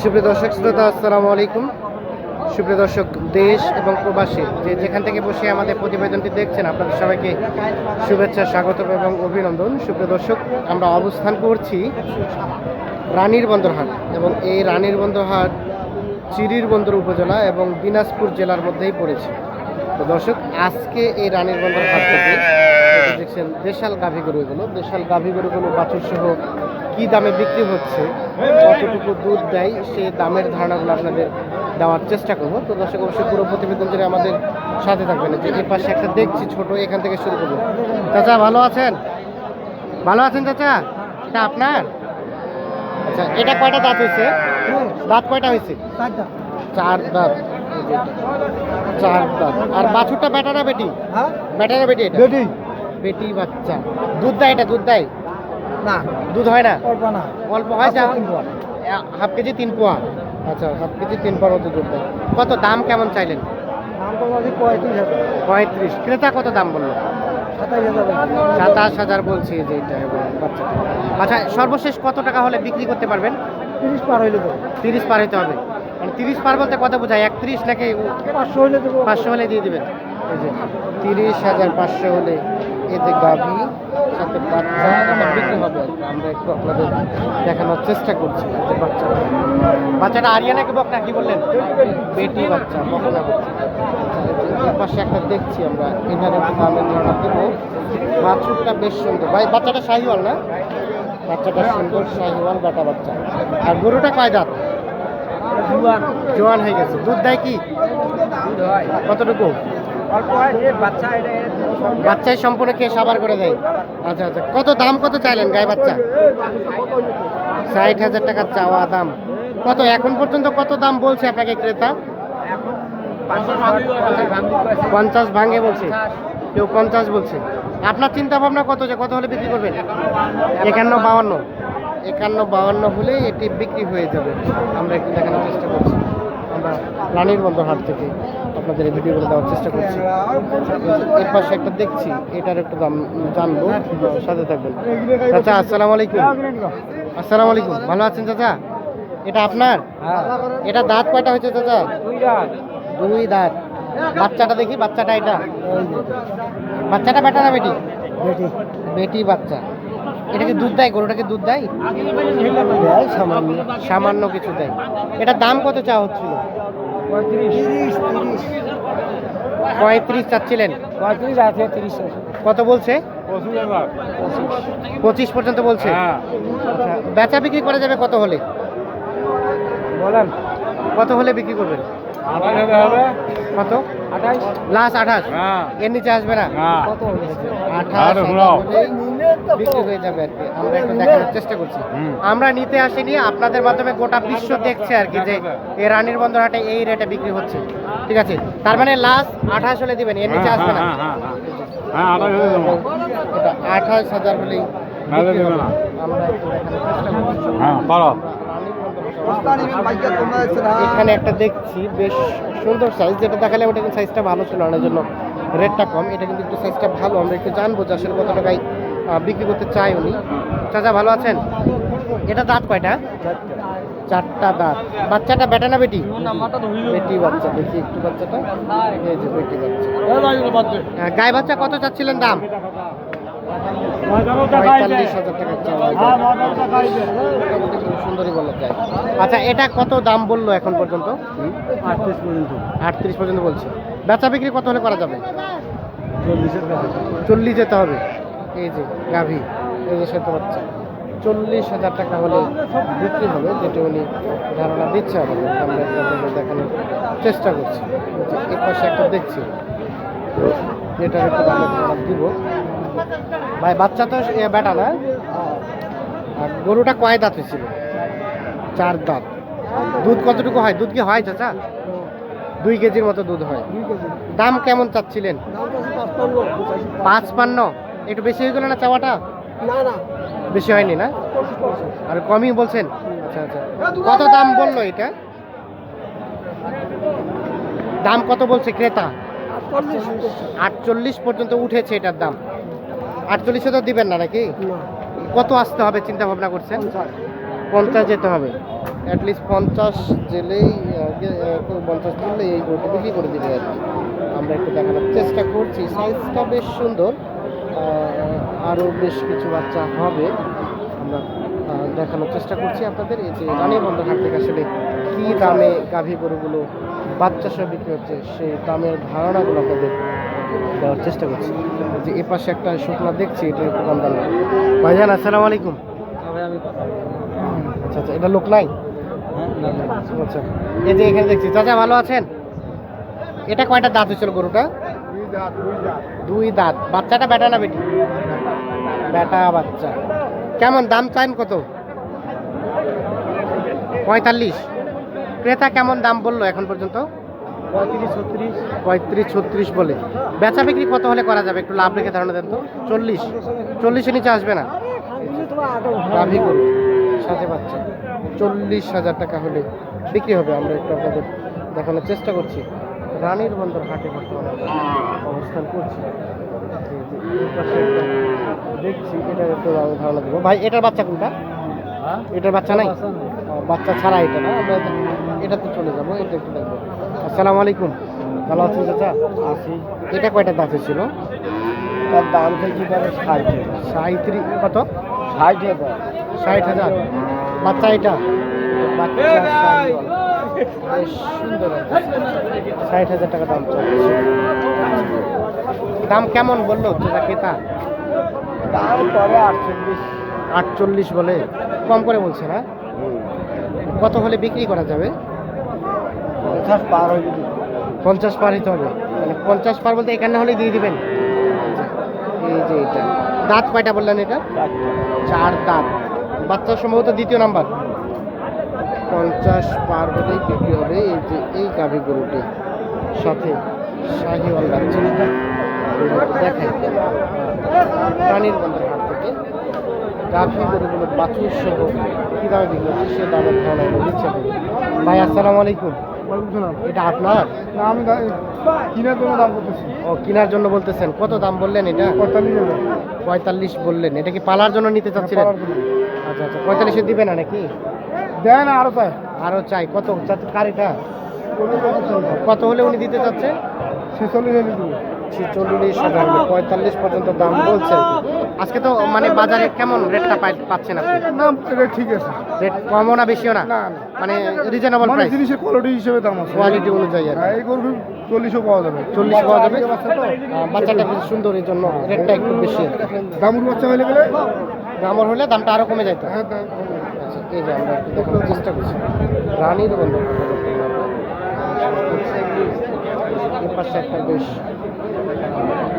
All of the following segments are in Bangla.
সুপ্রিয় দর্শক, শ্রোতা, আসসালামু আলাইকুম। সুপ্রিয় দর্শক, দেশ এবং প্রবাসী যে যেখান থেকে বসে আমাদের প্রতিবেদনটি দেখছেন, আপনাদের সবাইকে শুভেচ্ছা স্বাগত এবং অভিনন্দন। সুপ্রিয় দর্শক, আমরা অবস্থান করছি রানীর বন্দরহাট এবং এই রানীর বন্দরহাট চিরির বন্দর উপজেলা এবং দিনাজপুর জেলার মধ্যেই পড়েছে। তো দর্শক আজকে এই রানীর বন্দর হাট থেকে দেখছেন দেশাল গাভী গরুগুলো। দেশাল গাভী গরুগুলো বাছুর সহ কি দামে বিক্রি হচ্ছে কতটুকু দুধ দেয় সেই দামের ধারণাগুলো আপনাদের দেওয়ার চেষ্টা করব। তো দর্শক অবশ্যই পুরো প্রতিবেদন জুড়ে আমাদের সাথে থাকবেন। যে এর পাশে একটা দেখছি ছোট এখান থেকে শুরু করব। চাচা ভালো আছেন? ভালো আছেন চাচা? এটা আপনার? আচ্ছা এটা কয়টা দাঁত হয়েছে? দাঁত কয়টা হয়েছে? চার দাঁত। চার দাঁত। আর বাছুরটা বেটা বেটি? হ্যাঁ? বেটা বেটি এটা? বেটি। বেটি বাচ্চা। দুধ দেয় এটা? দুধ দেয়? না। দুধ হয় না? অল্প না। অল্প হয় যা তিন পোয়া। হাফ কেজি তিন পোয়া। আচ্ছা হাফ কেজি তিন পোয়ার মতো দুধ দেয়। কত দাম কেমন চাইলেন? দাম তো বলছি পঁয়ত্রিশ ক্রেতা কত দাম বলল? সাতাশ হাজার বলছি। যে আচ্ছা সর্বশেষ কত টাকা হলে বিক্রি করতে পারবেন? তিরিশ পার হইলে তো। তিরিশ পার হতে হবে। মানে তিরিশ পার বলতে কত বোঝায়? একত্রিশ নাকি পাঁচশো হলে পাঁচশো হলে দিয়ে দেবেন। তিরিশ হাজার পাঁচশো হলে যে গাভী সাথে বাচ্চা বিক্রি হবে। আমরা একটু আপনাদের দেখানোর চেষ্টা করছি যে বাচ্চাটা বাচ্চাটা আরিয়ানা কি বকনা? কি বললেন? বেটি বাচ্চা বকনা বাচ্চা। আচ্ছা, পাশে একটা দেখছি আমরা দামের ধারণা দেবো। বাছুরটা বেশ সুন্দর। ভাই বাচ্চাটা শাহিওয়াল না? বাচ্চাটা সুন্দর শাহিওয়াল বাটা বাচ্চা। আর গরুটা কয় দাঁত? জুয়ান জোয়ান হয়ে গেছে। দুধ দেয় কি? কতটুকু? অল্প যে বাচ্চা এটা বাচ্চাই সম্পূর্ণ খেয়ে সাবার করে দেয়। আচ্ছা আচ্ছা। কত দাম কত চাইলেন গায়ে বাচ্চা? ষাট হাজার টাকা চাওয়া দাম। কত? এখন পর্যন্ত কত দাম বলছে আপনাকে ক্রেতা? পঞ্চাশ ভাঙে বলছে। কেউ পঞ্চাশ বলছে। আপনার চিন্তা ভাবনা কত যে কত হলে বিক্রি করবেন? একান্ন বাউান্ন। একান্ন বাউান্ন হলে এটি বিক্রি হয়ে যাবে। আমরা একটু দেখানোর চেষ্টা করছি। আমরা রানীর বন্দর হাট থেকে আপনাদের এই ভিডিওগুলো দেওয়ার চেষ্টা করছি। এর পাশে একটা দেখছি এটার একটু দাম জানব। সাথে থাকবেন। চাচা আসসালামু আলাইকুম। আসসালামু আলাইকুম। ভালো আছেন চাচা? এটা আপনার? এটা দাঁত কয়টা হয়েছে চাচা? দুই দুই দাঁত। বাচ্চাটা দেখি বাচ্চাটা এটা? বাচ্চাটা বেটা না বেটি? বেটি। বেটি বাচ্চা। এটাকে দুধ দেয় গরুটাকে দুধ দেয়? দেয় সামান্য সামান্য কিছু দেয়। এটা দাম কত চা হচ্ছিল? পঁয়ত্রিশ তিরিশ তিরিশ পঁয়ত্রিশ চাচ্ছিলেন। পঁয়ত্রিশ আছে তিরিশ কত বলছে? পঁচিশ পর্যন্ত বলছে? আচ্ছা বেচা বিক্রি করা যাবে কত হলে? বলেন কত হলে বিক্রি করবেন? কত? আঠাইশ লাস্ট আঠাশ। এর নিচে আসবে না? কত আঠাশ বিক্রি হয়ে যাবে আর কি। আমরা একটু দেখানোর চেষ্টা করছি। আমরা নিতে আসিনি আপনাদের মাধ্যমে গোটা বিশ্ব দেখছে আর কি যে এই রানীর বন্দর হাটে এই রেটে বিক্রি হচ্ছে। ঠিক আছে? তার মানে লাস্ট আঠাশ হলে দিবেন এর নিচে আসবে না। হ্যাঁ আঠাশ হয়ে আঠাশ হাজার হলেই হ্যাঁ এখানে একটা দেখছি বেশ সুন্দর সাইজ যেটা দেখালে ওটা কিন্তু সাইজটা ভালো ছিল না জন্য রেটটা কম। এটা কিন্তু একটু সাইজটা ভালো আমরা একটু জানব যে আসলে কত টাকায় বিক্রি করতে চাই উনি। চাচা, ভালো আছেন? এটা দাঁত কয়টা? চারটা দাঁত। বাচ্চাটা বেটা না বেটি? বেটি বাচ্চা দেখি একটু বাচ্চাটা। বেটি বাচ্চা। গায়ে বাচ্চা কত চাচ্ছিলেন দাম? আচ্ছা এটা কত দাম বলল এখন পর্যন্ত? আটত্রিশ পর্যন্ত আটত্রিশ পর্যন্ত বলছে। বেচা বিক্রি কত হলে করা যাবে? চল্লিশ যেতে হবে। এই যে গাভী এই যে সেটা বাচ্চা চল্লিশ হাজার টাকা হলে বিক্রি হবে যেটা উনি ধারণা দিচ্ছে আমাদের আমরা আপনাদের দেখানোর চেষ্টা করছি। এর পাশে একটা দেখছি যেটার একটু ধারণা দিব। ভাই বাচ্চা তো এ বেটা না আর গরুটা কয় দাঁত ছিল? চার দাঁত। দুধ কতটুকু হয়? দুধ কি হয় চাচা? দুই কেজির মতো দুধ হয়। দাম কেমন চাচ্ছিলেন? পাঁচ পান্ন একটু বেশি হয়ে গেল না চাওয়াটা? না না। বেশি হয়নি না? আর কমই বলছেন? আচ্ছা আচ্ছা। কত দাম বলল এটা? দাম কত বলছে ক্রেতা? আটচল্লিশ পর্যন্ত উঠেছে এটার দাম। আটচল্লিশে তো দিবেন না নাকি? কত আসতে হবে চিন্তা ভাবনা করছেন? পঞ্চাশ। যেতে হবে। অ্যাটলিস্ট পঞ্চাশ জেলেই পঞ্চাশ তুললে এই গরুটি বিক্রি করে দিবে। আর আমরা একটু দেখানোর চেষ্টা করছি। সাইজটা বেশ সুন্দর। আরও বেশ কিছু বাচ্চা হবে। আমরা দেখানোর চেষ্টা করছি আপনাদের। এই যে রানীবন্ধ হাট থেকে আসলে কী দামে গাভী গরুগুলো বাচ্চা সহ বিক্রি হচ্ছে সেই দামের ধারণাগুলো আপনাদের দেওয়ার চেষ্টা করছি। যে এ পাশে একটা শুকনা দেখছি এটা একটু কম দাম। ভাইজান আসসালামু আলাইকুম। আচ্ছা আচ্ছা এটা লোক নাই? আচ্ছা এই যে এখানে দেখছি। চাচা ভালো আছেন? এটা কয়টা দাঁত হয়েছিল গরুটা? দুই দাঁত। বাচ্চাটা বেটা না বেটি? বেটা বাচ্চা। কেমন? দাম চান কত? পঁয়তাল্লিশ। ক্রেতা কেমন দাম বলল এখন পর্যন্ত? পঁয়ত্রিশ ছত্রিশ। পঁয়ত্রিশ ছত্রিশ বলে। বেচা বিক্রি কত হলে করা যাবে? একটু লাভ রেখে ধারণা দেন তো। চল্লিশ। চল্লিশের নিচে আসবে না? সাথে বাচ্চা। চল্লিশ হাজার টাকা হলে বিক্রি হবে। আমরা একটু আপনাদের দেখানোর চেষ্টা করছি। রানীর বন্দর হাটে বর্তমানে অবস্থান করছি। দেখছি এটা একটু ধারণা দেবো। ভাই এটার বাচ্চা কোনটা? এটার বাচ্চা নাই? বাচ্চা ছাড়া এটা না? আমরা এটাতে চলে যাব এটা একটু দেখব। আসসালামু আলাইকুম। ভালো আছেন চাচা? আছি। এটা কয়টা দাঁতে ছিল তার দাম থেকে পারে ষাট সাঁত্রিশ কত? ষাট হাজার। ষাট হাজার। বাচ্চা এটা? বাচ্চা ষাট হাজার টাকা দাম চলছে। দাম কেমন বলল যেটা ক্রেতা? দাম পরে আটচল্লিশ। আটচল্লিশ বলে কম করে বলছে না? কত হলে বিক্রি করা যাবে? পঞ্চাশ পার হয়ে পঞ্চাশ পার হইতে হবে। মানে পঞ্চাশ পার বলতে এখানে হলে দিয়ে দিবেন। এই যে এটা। দাঁত কয়টা বললেন এটা? চার দাঁত। বাচ্চা সম্ভবত দ্বিতীয় নাম্বার। পঞ্চাশ পার হলেই বিক্রি হবে এই যে এই গাভী গরুটি সাথে শাহিওয়াল বাচ্চা দেখাই প্রাণীর বন্দর হাট থেকে গাভী গরুগুলো বাছুর সহ কী দামে বিক্রি হচ্ছে সে দামের ধারণা দিচ্ছে। ভাই আসসালামু আলাইকুম। এটা আপনার? না আমি কিনার জন্য দাম করতেছি ও কেনার জন্য বলতেছেন। কত দাম বললেন এটা? পঁয়তাল্লিশ পঁয়তাল্লিশ বললেন। এটা কি পালার জন্য নিতে চাচ্ছিলেন? আচ্ছা আচ্ছা পঁয়তাল্লিশে দিবে না নাকি? দেয় না আরও তাই আরও চাই। কত? চাচ্ছে কার এটা কত হলে উনি দিতে চাচ্ছে ছেচল্লিশ হাজার দিব। ছিচল্লিশ হাজার হলে। পঁয়তাল্লিশ পর্যন্ত দাম বলছে। আজকে তো মানে বাজারে কেমন রেটটা পাই- পাচ্ছেন আপনি? না এটা ঠিক আছে। রেট কমও না বেশিও না। মানে রিজনেবল প্রাইস জিনিসের কোয়ালিটি হিসেবে দাম আছে। কোয়ালিটি অনুযায়ী আর হ্যাঁ, এই গরু চল্লিশও পাওয়া যাবে। চল্লিশ পাওয়া যাবে? বাচ্চাটা বেশ সুন্দর এই জন্য রেটটা একটু বেশি। দামুর বাচ্চা হয়ে গেলে গ্রামর হলে দামটা আরও কমে যাইতো হ্যাঁ, এই যে আমরা একটু দেখানোর চেষ্টা করছি। রানীর বন্ধ এর পাশে একটা বেশ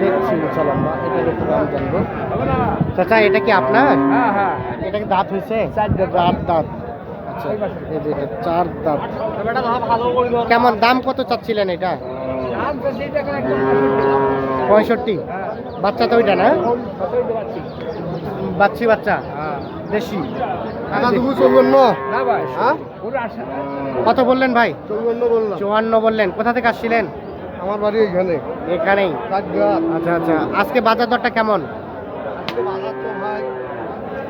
দেখছি চল আমরা এটার একটু দাম জানব চাচা এটা কি আপনার? হ্যাঁ হ্যাঁ। এটা কি দাঁত হয়েছে? চার দাঁত। দাঁত। আচ্ছা এই যে এটা চার দাঁত। কেমন দাম কত চাচ্ছিলেন এটা? পঁয়ষট্টি। বাচ্চা তো ওইটা না? বাচ্চি বাচ্চা। দেশি। ভাই হ্যাঁ? কত বললেন ভাই? চুয়ান্ন বললেন। কোথা থেকে আসছিলেন? আমার বাড়ি এখানে। এখানেই। আচ্ছা আচ্ছা। আজকে বাজার দরটা কেমন?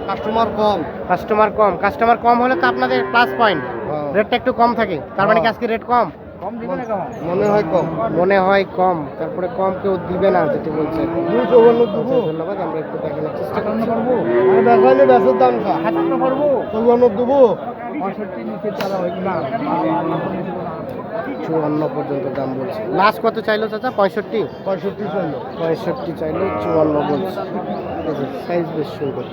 কাস্টমার কম। কাস্টমার কম। কাস্টমার কম হলে তো আপনাদের প্লাস পয়েন্ট হ্যাঁ। রেটটা একটু কম থাকে। তার মানে কি আজকে রেট কম? মনে হয় কম। মনে হয় কম। তারপরে কম কেউ দিবে না যেটি বলছে। আচ্ছা, ধন্যবাদ আমরা একটু দেখানোর চেষ্টা পারব দাম পারব চৌবন্ন দেবো। চুয়ান্ন পর্যন্ত দাম বলছে। লাস্ট কত চাইলো চাচা? পঁয়ষট্টি? পঁয়ষট্টি চলল পঁয়ষট্টি চাইলো চুয়ান্ন বলছে। সাইজ বেশ সুন্দর।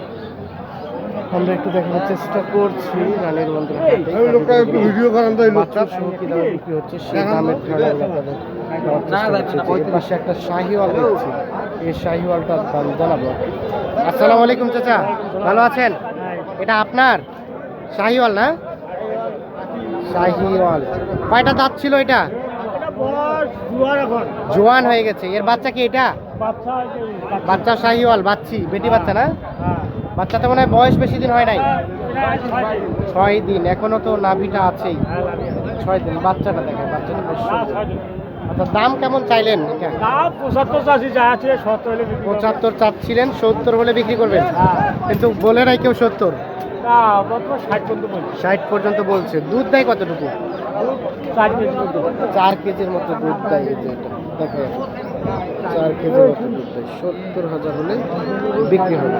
আমরা একটু দেখানোর চেষ্টা করছি রানীর মন্দির ওই লোকটা একটু ভিডিও করেন তো এই লোকটা। বাচ্চার কি দামে বিক্রি হচ্ছে সেই দামের পাশে একটা শাহিওয়াল দেখছি। এই শাহিওয়ালটার দাম জানাব। আসসালামু আলাইকুম চাচা ভালো আছেন? এটা আপনার? শাহিওয়াল না? শাহিওয়াল। কয়টা দাঁত ছিল এটা? জোয়ান হয়ে গেছে। এর বাচ্চা কি এটা? বাচ্চা শাহিওয়াল বাচ্চি বেটি বাচ্চা না? বাচ্চা তো মনে হয় বয়স বেশি দিন হয় নাই? ছয় দিন এখনও তো নাভিটা আছেই। ছয় দিন বাচ্চাটা দেখে বাচ্চাটা। আচ্ছা দাম কেমন চাইলেন এটা? পঁচাত্তর চাষি যা আছে সত্তর পঁচাত্তর চাচ্ছিলেন সত্তর হলে বিক্রি করবেন? হ্যাঁ। কিন্তু বলে নাই কেউ সত্তর? ষাট পর্যন্ত বলছে। দুধ দেয় কতটুকু? চার কেজির মতো দুধ। দেয় দেখো চার কেজির মতো দুধ দেয়। সত্তর হাজার হলে বিক্রি হবে।